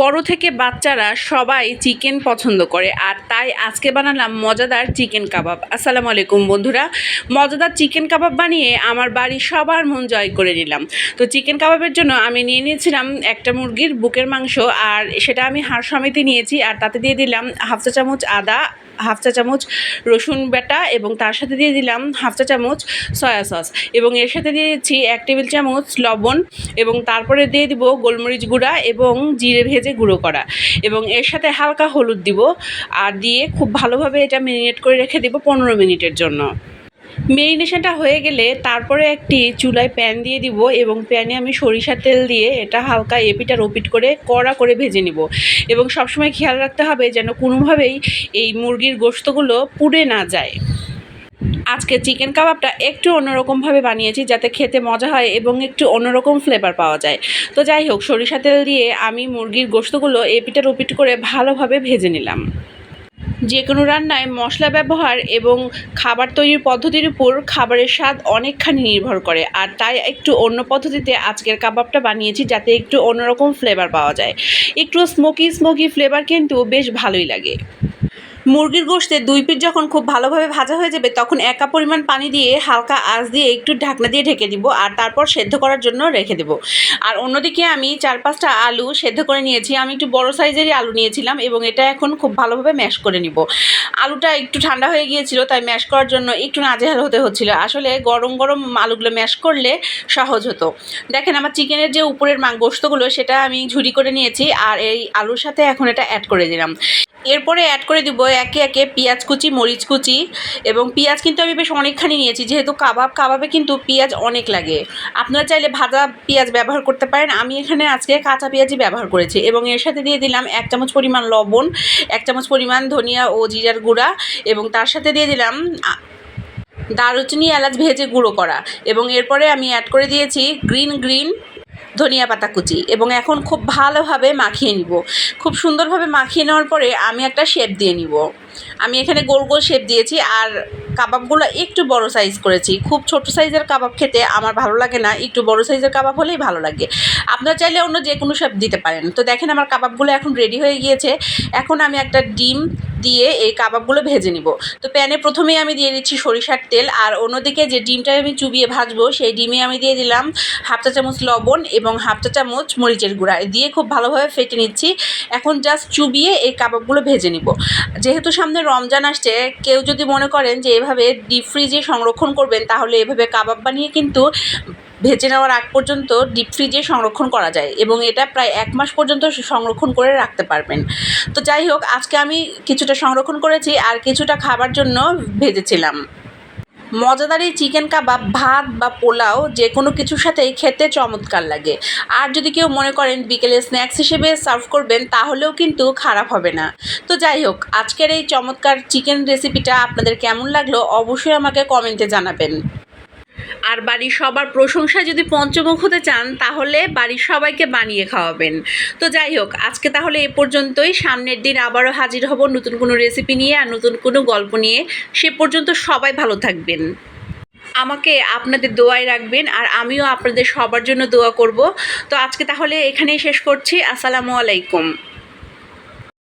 বড় থেকে বাচ্চারা সবাই চিকেন পছন্দ করে, আর তাই আজকে বানালাম মজাদার চিকেন কাবাব। আসসালামু আলাইকুম বন্ধুরা, মজাদার চিকেন কাবাব বানিয়ে আমার বাড়ির সবার মন জয় করে নিলাম। তো চিকেন কাবাবের জন্য আমি নিয়ে নিয়েছিলাম একটা মুরগির বুকের মাংস, আর সেটা আমি হাড় সমেতে নিয়েছি, আর তাতে দিয়ে দিলাম হাফ চা চামচ আদা হাফ চা চামচ রসুন বেটা এবং তার সাথে দিয়ে দিলাম হাফ চা চামচ সয়া সস এবং এর সাথে দিয়ে দিচ্ছি এক টেবিল চামচ লবণ এবং তারপরে দিয়ে দিব গোলমরিচ গুঁড়া এবং জিরে ভেজে গুঁড়ো করা এবং এর সাথে হালকা হলুদ দিব আর দিয়ে খুব ভালোভাবে এটা মেরিনেট করে রেখে দেবো পনেরো মিনিটের জন্য। মেরিনেশনটা হয়ে গেলে তারপরে একটি চুলায় প্যান দিয়ে দিব এবং প্যানে আমি সরিষার তেল দিয়ে এটা হালকা এপিট আর ওপিট করে কড়া করে ভেজে নিব। এবং সবসময় খেয়াল রাখতে হবে যেন কোনোভাবেই এই মুরগির গোস্তগুলো পুড়ে না যায়। আজকে চিকেন কাবাবটা একটু অন্যরকমভাবে বানিয়েছি যাতে খেতে মজা হয় এবং একটু অন্যরকম ফ্লেভার পাওয়া যায়। তো যাই হোক সরিষা তেল দিয়ে আমি মুরগির গোস্তগুলো এপিটার ওপিট করে ভালোভাবে ভেজে নিলাম। যে কোনো রান্নায় মশলা ব্যবহার এবং খাবার তৈরির পদ্ধতির উপর খাবারের স্বাদ অনেকখানি নির্ভর করে। আর তাই একটু অন্য পদ্ধতিতে আজকের কাবাবটা বানিয়েছি যাতে একটু অন্যরকম ফ্লেভার পাওয়া যায়। একটু স্মোকি স্মোকি ফ্লেভার কিন্তু বেশ ভালোই লাগে। মুরগির গোশতের দুই পিঠ যখন খুব ভালোভাবে ভাজা হয়ে যাবে, তখন একা পরিমাণ পানি দিয়ে হালকা আঁচ দিয়ে একটু ঢাকনা দিয়ে ঢেকে দিব আর তারপর সেদ্ধ করার জন্য রেখে দেব। আর অন্যদিকে আমি চার পাঁচটা আলু সেদ্ধ করে নিয়েছি। আমি একটু বড় সাইজেরই আলু নিয়েছিলাম এবং এটা এখন খুব ভালোভাবে ম্যাশ করে নিব। আলুটা একটু ঠান্ডা হয়ে গিয়েছিল, তাই ম্যাশ করার জন্য একটু নাজেহাল হতে হচ্ছিল। আসলে গরম গরম আলুগুলো ম্যাশ করলে সহজ হতো। দেখেন আমার চিকেনের যে উপরের গোস্তগুলো সেটা আমি ঝুরি করে নিয়েছি আর এই আলুর সাথে এখন এটা অ্যাড করে দিলাম। এরপরে অ্যাড করে দিব একে একে পেঁয়াজ কুচি, মরিচ কুচি এবং পেঁয়াজ কিন্তু আমি বেশ অনেকখানি নিয়েছি। যেহেতু কাবাব, কাবাবে কিন্তু পেঁয়াজ অনেক লাগে। আপনারা চাইলে ভাজা পেঁয়াজ ব্যবহার করতে পারেন। আমি এখানে আজকে কাঁচা পেঁয়াজই ব্যবহার করেছি এবং এর সাথে দিয়ে দিলাম এক চামচ পরিমাণ লবণ, এক চামচ পরিমাণ ধনিয়া ও জিরার গুঁড়া এবং তার সাথে দিয়ে দিলাম দারুচিনি এলাচ ভেজে গুঁড়ো করা এবং এরপরে আমি অ্যাড করে দিয়েছি গ্রিন গ্রিন ধনিয়া পাতা কুচি এবং এখন খুব ভালোভাবে মাখিয়ে নিব। খুব সুন্দরভাবে মাখিয়ে নেওয়ার পরে আমি একটা শেপ দিয়ে নিব। আমি এখানে গোল গোল শেপ দিয়েছি আর কাবাবগুলো একটু বড় সাইজ করেছি। খুব ছোট সাইজের কাবাব খেতে আমার ভালো লাগে না, একটু বড় সাইজের কাবাব হলেই ভালো লাগে। আপনারা চাইলে অন্য যে কোনো শেপ দিতে পারেন। তো দেখেন আমার কাবাবগুলো এখন রেডি হয়ে গিয়েছে। এখন আমি একটা ডিম দিয়ে এই কাবাবগুলো ভেজে নিব। তো প্যানে প্রথমেই আমি দিয়ে দিচ্ছি সরিষার তেল, আর অন্যদিকে যে ডিমটা আমি চুবিয়ে ভাজবো, সেই ডিমে আমি দিয়ে দিলাম হাফ চা চামচ লবণ এবং হাফ চা চামচ মরিচের গুঁড়া। দিয়ে খুব ভালোভাবে ফেটে নিচ্ছি। এখন জাস্ট চুবিয়ে এই কাবাবগুলো ভেজে নিব। যেহেতু সামনে রমজান আসছে, কেউ যদি মনে করেন যে এভাবে ডিপ ফ্রিজে সংরক্ষণ করবেন, তাহলে এভাবে কাবাব বানিয়ে কিন্তু ভেজে নেওয়ার আগ পর্যন্ত ডিপ ফ্রিজে সংরক্ষণ করা যায় এবং এটা প্রায় এক মাস পর্যন্ত সংরক্ষণ করে রাখতে পারবেন। তো যাই হোক, আজকে আমি কিছুটা সংরক্ষণ করেছি আর কিছুটা খাবার জন্য ভেজেছিলাম। মজাদার এই চিকেন কাবাব, ভাত বা পোলাও যে কোনো কিছুর সাথেই খেতে চমৎকার লাগে। আর যদি কেউ মনে করেন বিকেলে স্ন্যাক্স হিসেবে সার্ভ করবেন, তাহলেও কিন্তু খারাপ হবে না। তো যাই হোক, আজকের এই চমৎকার চিকেন রেসিপিটা আপনাদের কেমন লাগল অবশ্যই আমাকে কমেন্টে জানাবেন। আর বাড়ির সবার প্রশংসা যদি পঞ্চমুখ হতে চান, তাহলে বাড়ির সবাইকে বানিয়ে খাওয়াবেন। তো যাই হোক, আজকে তাহলে এ পর্যন্তই। সামনের দিন আবারও হাজির হব নতুন কোনো রেসিপি নিয়ে আর নতুন কোনো গল্প নিয়ে। সে পর্যন্ত সবাই ভালো থাকবেন। আমাকে আপনাদের দোয়ায় রাখবেন আর আমিও আপনাদের সবার জন্য দোয়া করব। তো আজকে তাহলে এখানেই শেষ করছি। আসসালামু আলাইকুম।